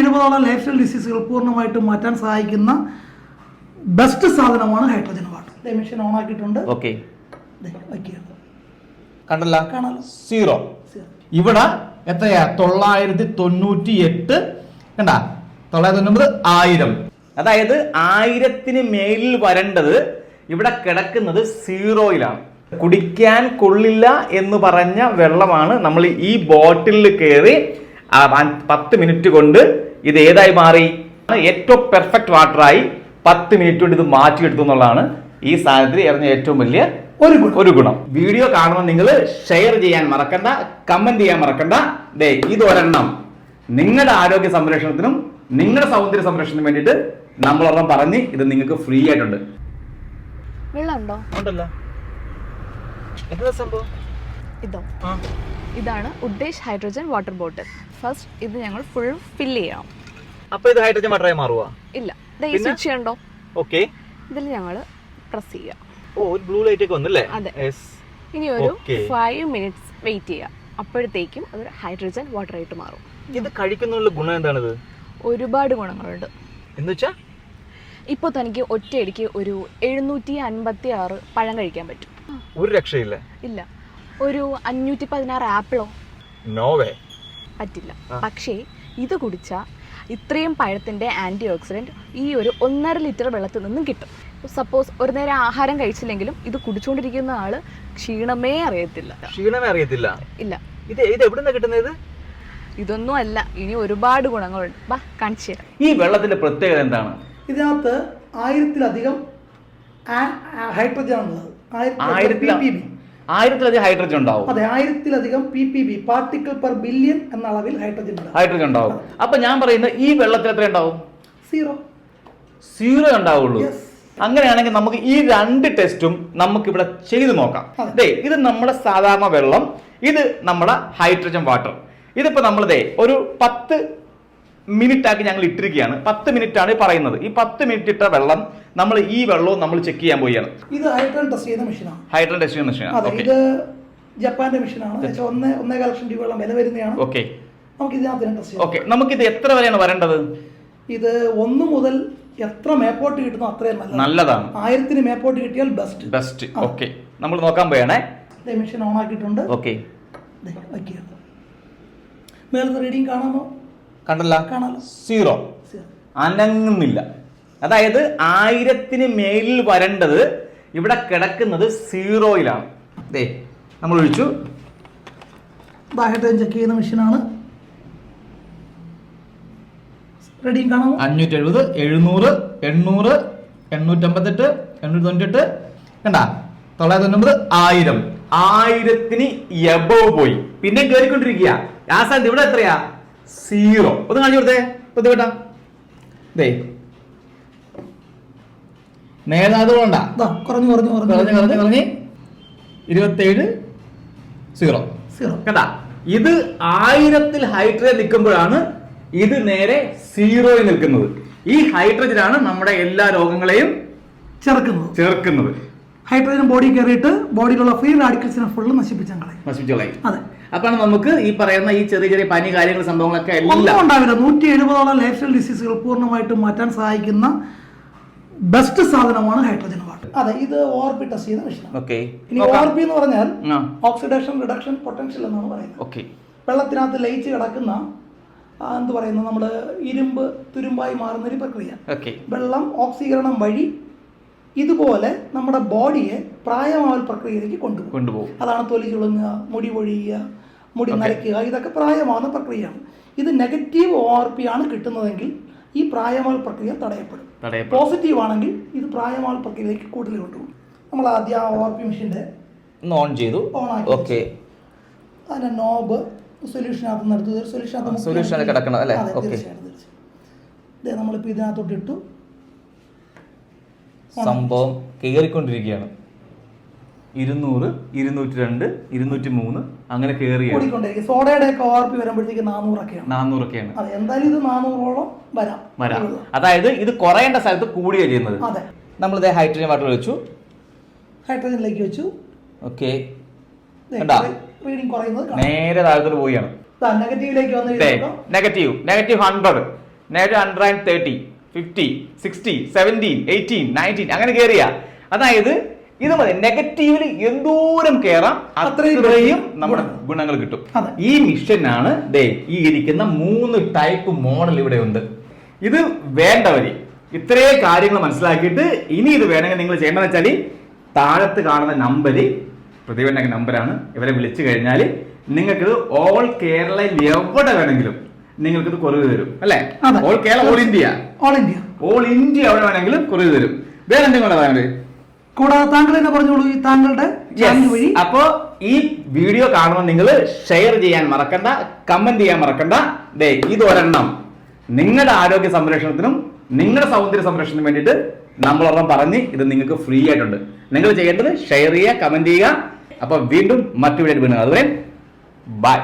എഴുപതോളം life style ഡിസീസുകൾ പൂർണമായിട്ടും മാറ്റാൻ സഹായിക്കുന്ന ബെസ്റ്റ് സാധനമാണ് ഹൈഡ്രജൻ വാട്ടർ മെഷീൻ ഓൺ ആക്കിയിട്ടുണ്ട്. ഓക്കെ കണ്ടല്ല? സീറോ ഇവിടെ എത്രയാ? തൊള്ളായിരത്തി തൊണ്ണൂറ്റി എട്ട് കണ്ട? തൊള്ളായിരത്തി തൊണ്ണൂറ് ആയിരം. അതായത് ആയിരത്തിന് മേലിൽ വരേണ്ടത് ഇവിടെ കിടക്കുന്നത് സീറോയിലാണ്. കുടിക്കാൻ കൊള്ളില്ല എന്ന് പറഞ്ഞ വെള്ളമാണ് നമ്മൾ ഈ ബോട്ടിലിൽ കയറി പത്ത് മിനിറ്റ് കൊണ്ട് ഇത് ഏതായി മാറി? ഏറ്റവും പെർഫെക്റ്റ് വാട്ടറായി പത്ത് മിനിറ്റ് കൊണ്ട് ഇത് മാറ്റിയെടുത്തു എന്നുള്ളതാണ് ഈ സാധനത്തിൽ ഇറങ്ങിയ ഏറ്റവും വലിയ ഒരു ഗുണം. ഒരു ഗുണം. വീഡിയോ കാണുമ്പോൾ നിങ്ങൾ ഷെയർ ചെയ്യാൻ മറക്കണ്ട കമന്റ് ചെയ്യാൻ മറക്കണ്ട. ദേ ഇത് ഒരെണ്ണം. നിങ്ങളുടെ ആരോഗ്യ സംരക്ഷണത്തിനും നിങ്ങളുടെ സൗന്ദര്യ സംരക്ഷണത്തിനും വേണ്ടിയിട്ട് നമ്മളൊരെണ്ണം പറഞ്ഞ് ഇത് നിങ്ങൾക്ക് ഫ്രീ ആയിട്ടുണ്ട്. വെള്ളമുണ്ടോ? ഉണ്ടല്ലോ. എന്താ സംഭവം? ഇതോ. ഇതാണ് ഉദ്ദേശ് ഹൈഡ്രജൻ വാട്ടർ ബോട്ടിൽ. ഫസ്റ്റ് ഇത് ഞങ്ങൾ ഫുൾ ഫിൽ ചെയ്യണം. അപ്പൊ ഇത് ഹൈഡ്രജൻ വാട്ടറായി മാറുവാ? ഇല്ല. ദേ ഈ? സ്വിച്ച് ഉണ്ടോ ഓക്കെ. ഇതിൽ ഞങ്ങൾ പ്രസ് ചെയ്യുക ഓ ഒരു ബ്ലൂ ലൈറ്റ് ഒക്കെ വന്നല്ലേ. ഇനി ഒരു. ഫൈവ് മിനിറ്റ്സ് വെയിറ്റ് ചെയ്യുക അപ്പോഴത്തേക്കും അത് ഹൈഡ്രജൻ വാട്ടർ ആയിട്ട് മാറും. ഇത് കഴിക്കുന്നതിനുള്ള ഗുണം എന്താണിത്? ഒരുപാട് ഗുണങ്ങളുണ്ട്. എന്ന് വെച്ചാ? ഇപ്പോൾ തനിക്ക് ഒറ്റയടിക്ക് ഒരു എഴുന്നൂറ്റി അൻപത്തി ആറ് പഴം കഴിക്കാൻ പറ്റും. ഒരു രക്ഷയില്ല. ഇല്ല. ഒരു അഞ്ഞൂറ്റി പതിനാറ് ആപ്പിളോ നോവേ പറ്റില്ല. പക്ഷേ ഇത് കുടിച്ച ഇത്രയും പഴത്തിന്റെ ആന്റി ഓക്സിഡന്റ് ഈ ഒരു ഒന്നര ലിറ്റർ വെള്ളത്തിൽ നിന്നും കിട്ടും. സപ്പോസ് ഒരു നേരം ആഹാരം കഴിച്ചില്ലെങ്കിലും ഇത് കുടിച്ചുകൊണ്ടിരിക്കുന്ന ആൾ ക്ഷീണമേ അറിയത്തില്ല. ക്ഷീണമേ അറിയത്തില്ല. ഇല്ല. ഇത് ഇത് എവിടുന്ന കിട്ടുന്നത്? ഇതൊന്നും അല്ല. ഇനി ഒരുപാട് ഗുണങ്ങളുണ്ട്. ബാ കാണിച്ചു തരാം. ഈ വെള്ളത്തിന്റെ പ്രത്യേകത എന്താണ്? ഇതിനകത്ത് ആയിരത്തിലധികം ഹൈഡ്രജൻ ആണുള്ളത് ആയിരത്തി ആയിരത്തിലധികം ഹൈഡ്രജൻ ഉണ്ടാവും. അതെ ആയിരത്തിലധികം P P B particle per billion എന്ന അളവിൽ ഹൈഡ്രജൻ ഉണ്ട് ഹൈഡ്രജൻ ഉണ്ടാവും. അപ്പൊ ഞാൻ പറയുന്നത് ഈ വെള്ളത്തിൽ എത്ര ഉണ്ടാവും? സീറോ. സീറോ ഉണ്ടാവുള്ളൂ. അങ്ങനെയാണെങ്കിൽ നമുക്ക് ഈ രണ്ട് ടെസ്റ്റും നമുക്ക് ഇവിടെ ചെയ്തു നോക്കാം. അതെ. ദേ ഇത് നമ്മുടെ സാധാരണ വെള്ളം ഇത് നമ്മുടെ ഹൈഡ്രജൻ വാട്ടർ. ഇതിപ്പോ നമ്മൾ ദേ ഒരു പത്ത് മിനിറ്റ് ആക്കി ഞങ്ങൾ ഇട്ടിരിക്കുകയാണ്. പത്ത് മിനിറ്റ് ആണ് പറയുന്നത്. ഈ പത്ത് മിനിറ്റ് ഇട്ട വെള്ളം നമ്മൾ ഈ വെള്ളവും നമ്മൾ ചെക്ക് ചെയ്യാൻ പോവുകയാണ്. ഇത് ഹൈഡ്രൻ ടെസ്റ്റ് ചെയ്യുന്ന മെഷീനാണ് ഹൈഡ്രൻ ടെസ്റ്റ് മെഷീൻ മെഷീനാണ് ഇത് ജപ്പാന്റെ മെഷീനാണ് ഒന്ന് ഒന്നേകാൽ ലക്ഷം രൂപയോളം വില വരുന്നതാണ്. ഓക്കെ നമുക്ക് ഇതിനകത്ത് ടെസ്റ്റ് ചെയ്യാം. ഓക്കെ നമുക്കിത് എത്ര വരെയാണ് വരേണ്ടത്? ഇത് ഒന്ന് മുതൽ എത്ര മേപ്പോട്ട് കിട്ടുന്നു അത്രയും നല്ലത് നല്ലതാണ്. ആയിരത്തിന് മേപ്പോട്ട് കിട്ടിയാൽ ബെസ്റ്റ് ബെസ്റ്റ് ഓക്കെ നമ്മൾ നോക്കാൻ പോയാണേ മെഷീൻ ഓൺ ആക്കിയിട്ടുണ്ട്. ഓക്കെ മേലത്തെ റീഡിങ് കാണാമോ? കണ്ടല്ല? സീറോ അനങ്ങുന്നില്ല. അതായത് ആയിരത്തിന് മേലിൽ വരേണ്ടത് ഇവിടെ കിടക്കുന്നത് സീറോയിലാണ്. ദേ നമ്മൾ ഒഴിച്ചു. ചെക്ക് ചെയ്യുന്ന മെഷീനാണ് റീഡിങ് കാണാം അഞ്ഞൂറ്റി എഴുപത് എഴുന്നൂറ് എണ്ണൂറ് എണ്ണൂറ്റമ്പത്തെട്ട് എണ്ണൂറ്റി തൊണ്ണൂറ്റെട്ട് കണ്ട? തൊള്ളായിരത്തി തൊണ്ണൂറ് ആയിരം. ആയിരത്തിന് എബോ പോയി. പിന്നെ കയറിക്കൊണ്ടിരിക്കുക ആ സ്ഥലത്ത് ഇവിടെ എത്രയാ? സീറോ. ഒന്ന് കാണിച്ചു കൊടുത്തേ. ബുദ്ധിമുട്ടാ ദേ. നേതാതുകൊണ്ടാ ദാ കുറഞ്ഞു കുറഞ്ഞു കുറഞ്ഞു. കുറഞ്ഞു കുറഞ്ഞു കുറഞ്ഞ്. ഇരുപത്തേഴ് സീറോ. സീറോ. കേട്ടാ ഇത് ആയിരത്തിൽ ഹൈഡ്രജൻ നിൽക്കുമ്പോഴാണ് ഇത് നേരെ സീറോയിൽ നിൽക്കുന്നത്. ഈ ഹൈഡ്രജനാണ് നമ്മുടെ എല്ലാ രോഗങ്ങളെയും ചേർക്കുന്നത് ചേർക്കുന്നത് ഹൈഡ്രജൻ ബോഡി കയറിയിട്ട് ബോഡിയിലുള്ള ഫ്രീ റാഡിക്കൽസിനെ ഫുള്ള് നശിപ്പിച്ചാൽ കളയും. നശിപ്പിച്ചോളായി അതെ. അപ്പാണ് നമുക്ക് ഈ പറയുന്ന ഈ ചെറിയ ചെറിയ പനി കാര്യങ്ങൾ സംഭവങ്ങളൊക്കെ എല്ലാം ഉണ്ടാവില്ല. നൂറ്റി എഴുപതോളം ലൈഫ് സ്റ്റൈൽ ഡിസീസുകൾ പൂർണമായിട്ടും മാറ്റാൻ സഹായിക്കുന്ന ബെസ്റ്റ് സാധനമാണ് ഹൈഡ്രജൻ വാട്ടർ. അതെ ഇത് ഓർബി ടെസ്റ്റ് ചെയ്യുന്ന മെഷീനാണ്. ഇനി ഓർബി എന്ന് പറഞ്ഞാൽ ഓക്സിഡേഷൻ റിഡക്ഷൻ പൊട്ടൻഷ്യൽ എന്നാണ് പറയുന്നത്. ഓക്കെ. വെള്ളത്തിനകത്ത് ലയിച്ച് കിടക്കുന്ന എന്ത് പറയുന്നത് നമ്മൾ ഇരുമ്പ് തുരുമ്പായി മാറുന്ന ഒരു പ്രക്രിയ. ഓക്കെ. വെള്ളം ഓക്സീകരണം വഴി ഇതുപോലെ നമ്മുടെ ബോഡിയെ പ്രായമാവൽ പ്രക്രിയയിലേക്ക് കൊണ്ടുപോകും. കൊണ്ടുപോകും. അതാണ് തൊലി ചുളുങ്ങുക മുടി പൊഴിയുക മുടി നരയ്ക്കുക ഇതൊക്കെ പ്രായമാവുന്ന പ്രക്രിയയാണ്. ഇത് നെഗറ്റീവ് ഒ ആർ പി ആണ് കിട്ടുന്നതെങ്കിൽ ഈ പ്രായമാവൽ പ്രക്രിയ തടയപ്പെടും. പോസിറ്റീവ് ആണെങ്കിൽ ഇത് പ്രായമാവൽ പ്രക്രിയയിലേക്ക് കൂടുതൽ കൊണ്ടുപോകും. നമ്മൾ ആദ്യം ആ ഒ ആർ പി മെഷീന്റെ ഓൺ ചെയ്തു. ഓൺ ആക്കി ഓക്കെ. അതിന്റെ നോബ് സൊല്യൂഷനകത്ത് എടുത്ത്. സൊല്യൂഷനകത്ത് സൊല്യൂഷൻ കിടക്കണം അല്ലേ? തീർച്ചയായിട്ടും തീർച്ചയായും നമ്മളിപ്പോൾ ഇതിനകത്തോട്ട് ഇട്ടു. സംഭവം കയറിക്കൊണ്ടിരിക്കുകയാണ് ഇരുന്നൂറ് ഇരുന്നൂറ്റി രണ്ട് ഇരുന്നൂറ്റി മൂന്ന് അങ്ങനെ കയറിയാണ് കൂടിക്കൊണ്ടിരിക്കും. സോഡയുടെ ഒക്കെ ഒ ആർ പി വരുമ്പോഴത്തേക്ക് നാനൂറൊക്കെയാണ്. നാനൂറൊക്കെയാണ്. അതെ എന്തായാലും ഇത് നാനൂറോളം വരാം. വരാം. അതായത് ഇത് കുറയേണ്ട സ്ഥലത്ത് കൂടുകയാണ് ചെയ്യുന്നത്. നമ്മൾ നമ്മളിത് ഹൈഡ്രജൻ വാട്ടർ വെച്ചു ഹൈഡ്രജനിലേക്ക് വെച്ചു. ഓക്കെ? റീഡിങ് കുറയുന്നത് നേരെ താഴത്തോട്ട് പോവുകയാണ്. നെഗറ്റീവിലേക്ക് വന്നു നെഗറ്റീവ്. Negative hundred. നേരെ hundred and thirty. Fifty sixty seventeen eighteen nineteen അങ്ങനെ കയറിയ അതായത് ഇത് മതി. നെഗറ്റീവിൽ എന്തോരം കയറാം അത്രയും നമ്മുടെ ഗുണങ്ങൾ കിട്ടും. ഈ മിഷനാണ് ദേ ഈ ഇരിക്കുന്ന മൂന്ന് ടൈപ്പ് മോഡൽ ഇവിടെ ഉണ്ട്. ഇത് വേണ്ടവര് ഇത്രേ കാര്യങ്ങൾ മനസ്സിലാക്കിയിട്ട് ഇനി ഇത് വേണമെങ്കിൽ നിങ്ങൾ ചെയ്യേണ്ടതെന്ന് വെച്ചാൽ താഴത്ത് കാണുന്ന നമ്പര് പ്രതിഭന്റെ നമ്പറാണ് ഇവരെ വിളിച്ചു കഴിഞ്ഞാൽ നിങ്ങൾക്ക് ഓൾ കേരളയിൽ എവിടെ വേണമെങ്കിലും നിങ്ങൾക്കിത് കുറവ് തരും. അല്ലേ? All Kerala all India. All India. All India അവിടെ വേണമെങ്കിൽ കുറവ് തരും. വേറെ എന്തെങ്കിലും കൂടാതെ താങ്കൾ എന്നെ പറഞ്ഞോളൂ ഈ താങ്കളുടെ വഴി. അപ്പോ ഈ വീഡിയോ കാണുമ്പോൾ നിങ്ങൾ ഷെയർ ചെയ്യാൻ മറക്കണ്ട കമന്റ് ചെയ്യാൻ മറക്കണ്ട. ദേ ഇത് ഒരെണ്ണം നിങ്ങളുടെ ആരോഗ്യ സംരക്ഷണത്തിനും നിങ്ങളുടെ സൗന്ദര്യ സംരക്ഷണത്തിനും വേണ്ടിയിട്ട് നമ്മളൊരെണ്ണം പറഞ്ഞ് ഇത് നിങ്ങൾക്ക് ഫ്രീ ആയിട്ടുണ്ട്. നിങ്ങൾ ചെയ്യേണ്ടത് ഷെയർ ചെയ്യുക കമന്റ് ചെയ്യുക. അപ്പൊ വീണ്ടും മറ്റു വീഡിയോ വീണ്ടും അതുവരെ ബൈ